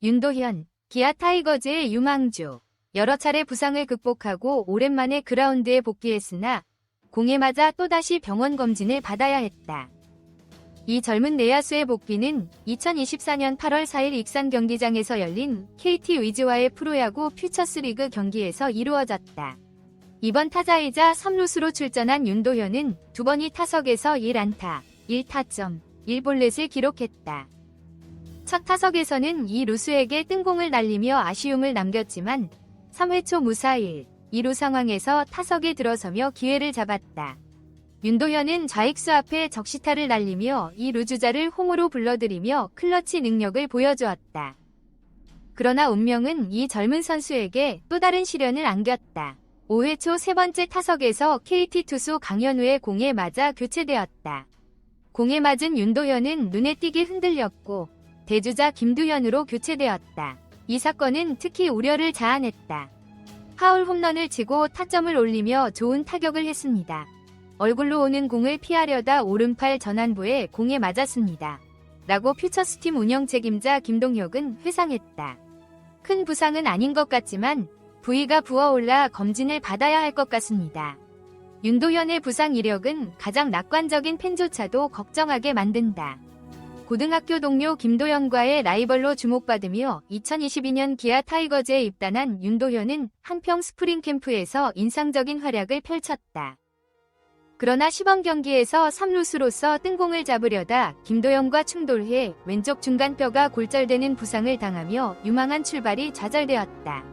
윤도현, 기아 타이거즈의 유망주. 여러 차례 부상을 극복하고 오랜만에 그라운드에 복귀했으나 공에 맞아 또다시 병원 검진을 받아야 했다. 이 젊은 내야수의 복귀는 2024년 8월 4일 익산 경기장에서 열린 KT 위즈와의 프로야구 퓨처스리그 경기에서 이루어졌다. 이번 타자이자 3루수로 출전한 윤도현은 두 번이 타석에서 1안타, 1타점, 1볼넷을 기록했다. 첫 타석에서는 이 루수에게 뜬공을 날리며 아쉬움을 남겼지만 3회 초 무사일 2루 상황에서 타석에 들어서며 기회를 잡았다. 윤도현은 좌익수 앞에 적시타를 날리며 이 루주자를 홈으로 불러들이며 클러치 능력을 보여주었다. 그러나 운명은 이 젊은 선수에게 또 다른 시련을 안겼다. 5회 초 세 번째 타석에서 KT 투수 강현우의 공에 맞아 교체되었다. 공에 맞은 윤도현은 눈에 띄게 흔들렸고 대주자 김두현으로 교체되었다. 이 사건은 특히 우려를 자아냈다. 파울 홈런을 치고 타점을 올리며 좋은 타격을 했습니다. 얼굴로 오는 공을 피하려다 오른팔 전환부에 공에 맞았습니다. 라고 퓨처스팀 운영 책임자 김동혁은 회상했다. 큰 부상은 아닌 것 같지만 부위가 부어올라 검진을 받아야 할 것 같습니다. 윤도현의 부상 이력은 가장 낙관적인 팬조차도 걱정하게 만든다. 고등학교 동료 김도현과의 라이벌로 주목받으며 2022년 기아 타이거즈에 입단한 윤도현은 한평 스프링 캠프에서 인상적인 활약을 펼쳤다. 그러나 시범 경기에서 3루수로서 뜬공을 잡으려다 김도현과 충돌해 왼쪽 중간뼈가 골절되는 부상을 당하며 유망한 출발이 좌절되었다.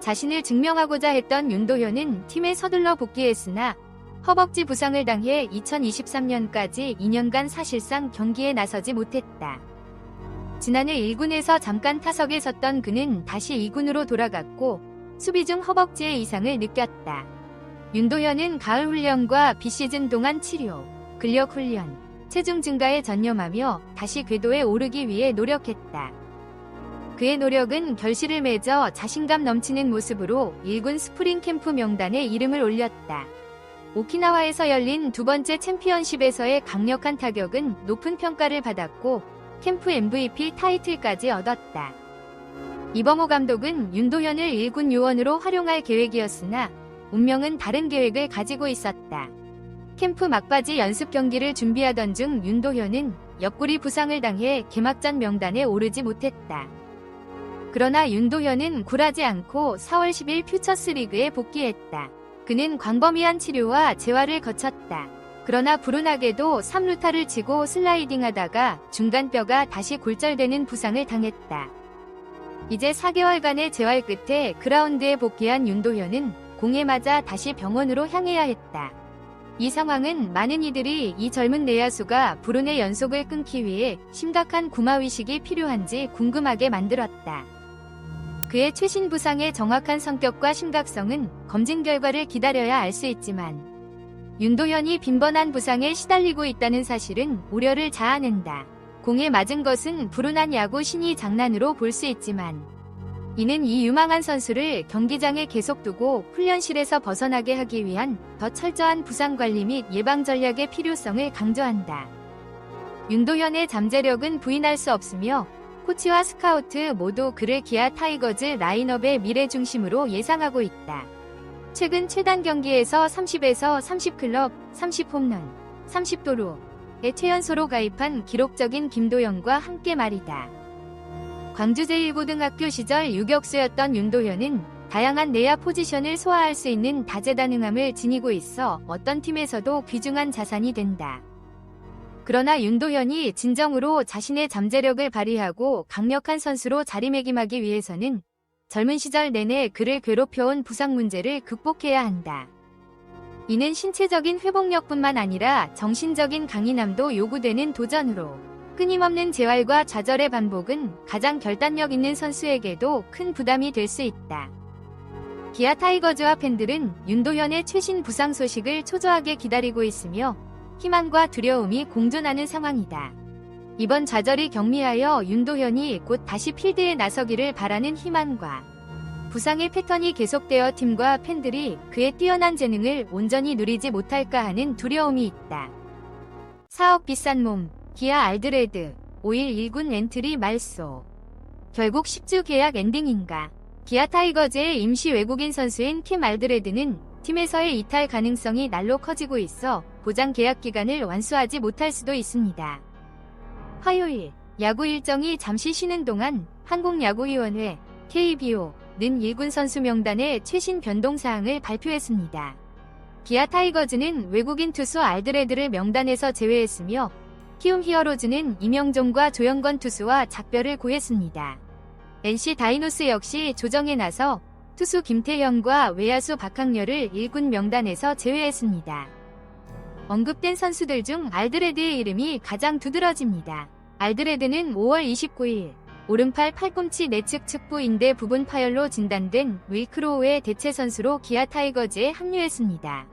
자신을 증명하고자 했던 윤도현은 팀에 서둘러 복귀했으나 허벅지 부상을 당해 2023년까지 2년간 사실상 경기에 나서지 못했다. 지난해 1군에서 잠깐 타석에 섰던 그는 다시 2군으로 돌아갔고 수비 중 허벅지의 이상을 느꼈다. 윤도현은 가을 훈련과 비시즌 동안 치료, 근력 훈련, 체중 증가에 전념하며 다시 궤도에 오르기 위해 노력했다. 그의 노력은 결실을 맺어 자신감 넘치는 모습으로 1군 스프링 캠프 명단에 이름을 올렸다. 오키나와에서 열린 두 번째 챔피언십에서의 강력한 타격은 높은 평가를 받았고 캠프 MVP 타이틀까지 얻었다. 이범호 감독은 윤도현을 1군 요원으로 활용할 계획이었으나 운명은 다른 계획을 가지고 있었다. 캠프 막바지 연습 경기를 준비하던 중 윤도현은 옆구리 부상을 당해 개막전 명단에 오르지 못했다. 그러나 윤도현은 굴하지 않고 4월 10일 퓨처스 리그에 복귀했다. 그는 광범위한 치료와 재활을 거쳤다. 그러나 불운하게도 3루타를 치고 슬라이딩하다가 중간뼈가 다시 골절되는 부상을 당했다. 이제 4개월간의 재활 끝에 그라운드에 복귀한 윤도현은 공에 맞아 다시 병원으로 향해야 했다. 이 상황은 많은 이들이 이 젊은 내야수가 불운의 연속을 끊기 위해 심각한 구마의식이 필요한지 궁금하게 만들었다. 그의 최신 부상의 정확한 성격과 심각성은 검진 결과를 기다려야 알 수 있지만 윤도현이 빈번한 부상에 시달리고 있다는 사실은 우려를 자아낸다. 공에 맞은 것은 불운한 야구 신이 장난으로 볼 수 있지만 이는 이 유망한 선수를 경기장에 계속 두고 훈련실에서 벗어나게 하기 위한 더 철저한 부상 관리 및 예방 전략의 필요성을 강조한다. 윤도현의 잠재력은 부인할 수 없으며 코치와 스카우트 모두 그를 기아 타이거즈 라인업의 미래 중심으로 예상하고 있다. 최근 최단 경기에서 30에서 30클럽, 30홈런, 30도루의 최연소로 가입한 기록적인 김도현과 함께 말이다. 광주 제1고등학교 시절 유격수였던 윤도현은 다양한 내야 포지션을 소화할 수 있는 다재다능함을 지니고 있어 어떤 팀에서도 귀중한 자산이 된다. 그러나 윤도현이 진정으로 자신의 잠재력을 발휘하고 강력한 선수로 자리매김하기 위해서는 젊은 시절 내내 그를 괴롭혀온 부상 문제를 극복해야 한다. 이는 신체적인 회복력뿐만 아니라 정신적인 강인함도 요구되는 도전으로 끊임없는 재활과 좌절의 반복은 가장 결단력 있는 선수에게도 큰 부담이 될 수 있다. 기아 타이거즈와 팬들은 윤도현의 최신 부상 소식을 초조하게 기다리고 있으며 희망과 두려움이 공존하는 상황이다. 이번 좌절이 경미하여 윤도현이 곧 다시 필드에 나서기를 바라는 희망과 부상의 패턴이 계속되어 팀과 팬들이 그의 뛰어난 재능을 온전히 누리지 못할까 하는 두려움이 있다. 4억 비싼 몸, 기아 알드레드, 5일 1군 엔트리 말소. 결국 10주 계약 엔딩인가. 기아 타이거즈의 임시 외국인 선수인 킴 알드레드는 팀에서의 이탈 가능성이 날로 커지고 있어 보장 계약 기간을 완수하지 못할 수도 있습니다. 화요일 야구 일정이 잠시 쉬는 동안 한국야구위원회 KBO는 1군 선수 명단의 최신 변동 사항을 발표했습니다. 기아 타이거즈는 외국인 투수 알드레드를 명단에서 제외했으며 키움 히어로즈는 이명종과 조영건 투수와 작별을 고했습니다. NC 다이노스 역시 조정에 나서 투수 김태형과 외야수 박학렬을 1군 명단에서 제외했습니다. 언급된 선수들 중 알드레드의 이름이 가장 두드러집니다. 알드레드는 5월 29일 오른팔 팔꿈치 내측 측부 인대 부분 파열로 진단된 윌크로우의 대체 선수로 기아 타이거즈에 합류했습니다.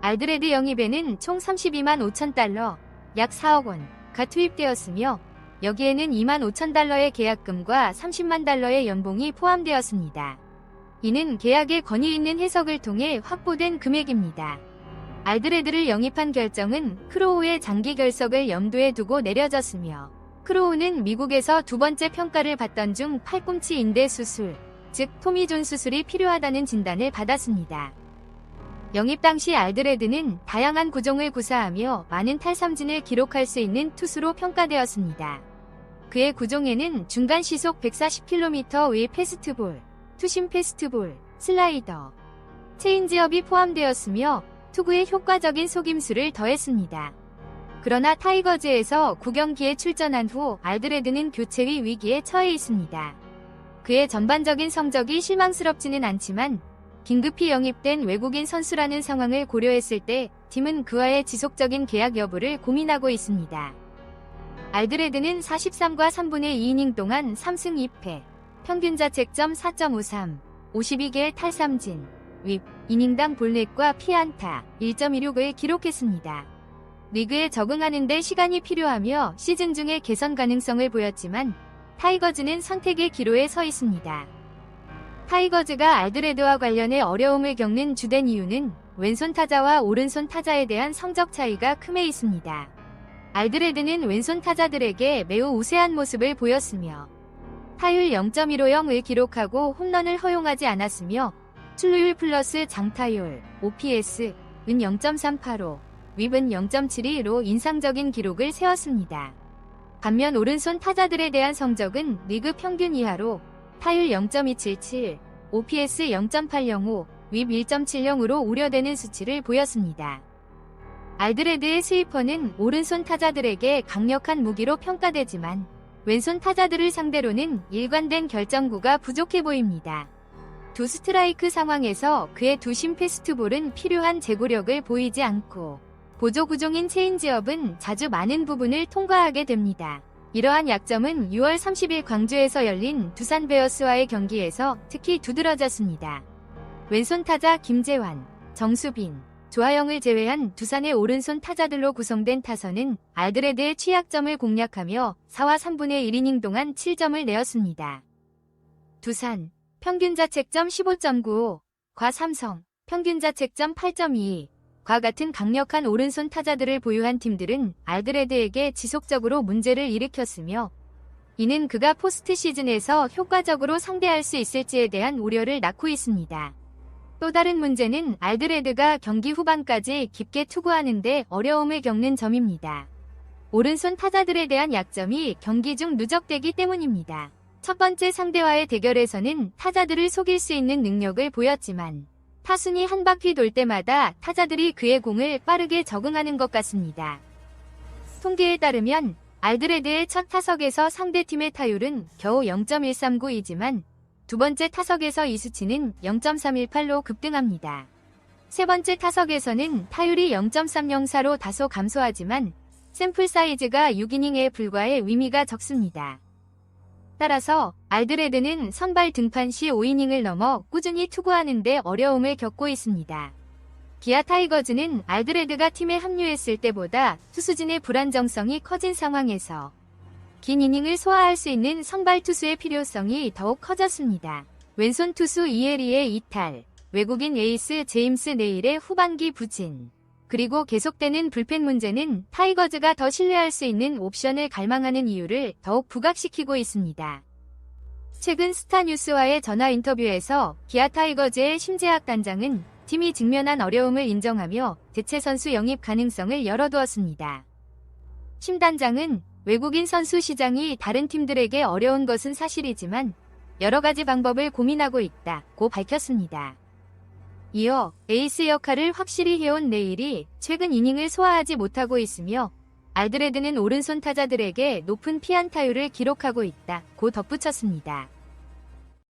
알드레드 영입에는 총 32만 5천 달러, 약 4억 원가 투입되었으며 여기에는 2만 5천 달러의 계약금과 30만 달러의 연봉이 포함되었습니다. 이는 계약의 권위 있는 해석을 통해 확보된 금액입니다. 알드레드를 영입한 결정은 크로우의 장기 결석을 염두에 두고 내려졌으며 크로우는 미국에서 두 번째 평가를 받던 중 팔꿈치 인대 수술, 즉 토미존 수술이 필요하다는 진단을 받았습니다. 영입 당시 알드레드는 다양한 구종을 구사하며 많은 탈삼진을 기록할 수 있는 투수로 평가되었습니다. 그의 구종에는 중간 시속 140km의 패스트볼, 투심 패스트볼, 슬라이더, 체인지업이 포함되었으며 투구에 효과적인 속임수를 더했습니다. 그러나 타이거즈에서 9경기에 출전한 후 알드레드는 교체의 위기에 처해 있습니다. 그의 전반적인 성적이 실망스럽지는 않지만 긴급히 영입된 외국인 선수라는 상황을 고려했을 때 팀은 그와의 지속적인 계약 여부를 고민하고 있습니다. 알드레드는 43과 3분의 2이닝 동안 3승 2패, 평균 자책점 4.53, 52개의 탈삼진, 윗, 이닝당 볼넷과 피안타 1.16을 기록했습니다. 리그에 적응하는 데 시간이 필요하며 시즌 중에 개선 가능성을 보였지만 타이거즈는 선택의 기로에 서 있습니다. 타이거즈가 알드레드와 관련해 어려움을 겪는 주된 이유는 왼손 타자와 오른손 타자에 대한 성적 차이가 큼에 있습니다. 알드레드는 왼손 타자들에게 매우 우세한 모습을 보였으며 타율 0.150을 기록하고 홈런을 허용하지 않았으며 출루율 플러스 장타율 OPS은 0.385, 윕은 0.72로 인상적인 기록을 세웠습니다. 반면 오른손 타자들에 대한 성적은 리그 평균 이하로 타율 0.277, OPS 0.805, 윕 1.70으로 우려되는 수치를 보였습니다. 알드레드의 스위퍼는 오른손 타자들에게 강력한 무기로 평가되지만 왼손 타자들을 상대로는 일관된 결정구가 부족해 보입니다. 두 스트라이크 상황에서 그의 두심 패스트볼은 필요한 제구력을 보이지 않고 보조 구종인 체인지업은 자주 많은 부분을 통과하게 됩니다. 이러한 약점은 6월 30일 광주에서 열린 두산 베어스와의 경기에서 특히 두드러졌습니다. 왼손 타자 김재환, 정수빈, 조하영을 제외한 두산의 오른손 타자들로 구성된 타선은 알드레드의 취약점을 공략하며 4와 3분의 1이닝 동안 7점을 내었습니다. 두산, 평균 자책점 15.95, 과 삼성, 평균 자책점 8.22, 과 같은 강력한 오른손 타자들을 보유한 팀들은 알드레드에게 지속적으로 문제를 일으켰으며 이는 그가 포스트 시즌에서 효과적으로 상대할 수 있을지에 대한 우려를 낳고 있습니다. 또 다른 문제는 알드레드가 경기 후반까지 깊게 투구하는데 어려움을 겪는 점입니다. 오른손 타자들에 대한 약점이 경기 중 누적되기 때문입니다. 첫 번째 상대와의 대결에서는 타자들을 속일 수 있는 능력을 보였지만 타순이 한 바퀴 돌 때마다 타자들이 그의 공을 빠르게 적응하는 것 같습니다. 통계에 따르면 알드레드의 첫 타석에서 상대팀의 타율은 겨우 0.139이지만 두 번째 타석에서 이 수치는 0.318로 급등합니다. 세 번째 타석에서는 타율이 0.304로 다소 감소하지만 샘플 사이즈가 6이닝에 불과해 의미가 적습니다. 따라서 알드레드는 선발 등판 시 5이닝을 넘어 꾸준히 투구하는데 어려움을 겪고 있습니다. 기아 타이거즈는 알드레드가 팀에 합류했을 때보다 투수진의 불안정성이 커진 상황에서 긴 이닝을 소화할 수 있는 선발 투수의 필요성이 더욱 커졌습니다. 왼손 투수 이에리의 이탈, 외국인 에이스 제임스 네일의 후반기 부진, 그리고 계속되는 불펜 문제는 타이거즈가 더 신뢰할 수 있는 옵션을 갈망하는 이유를 더욱 부각시키고 있습니다. 최근 스타뉴스와의 전화 인터뷰에서 기아 타이거즈의 심재학 단장은 팀이 직면한 어려움을 인정하며 대체 선수 영입 가능성을 열어두었습니다. 심 단장은 외국인 선수 시장이 다른 팀들에게 어려운 것은 사실이지만 여러 가지 방법을 고민하고 있다고 밝혔습니다. 이어 에이스 역할을 확실히 해온 내일이 최근 이닝을 소화하지 못하고 있으며 알드레드는 오른손 타자들에게 높은 피안타율을 기록하고 있다고 덧붙였습니다.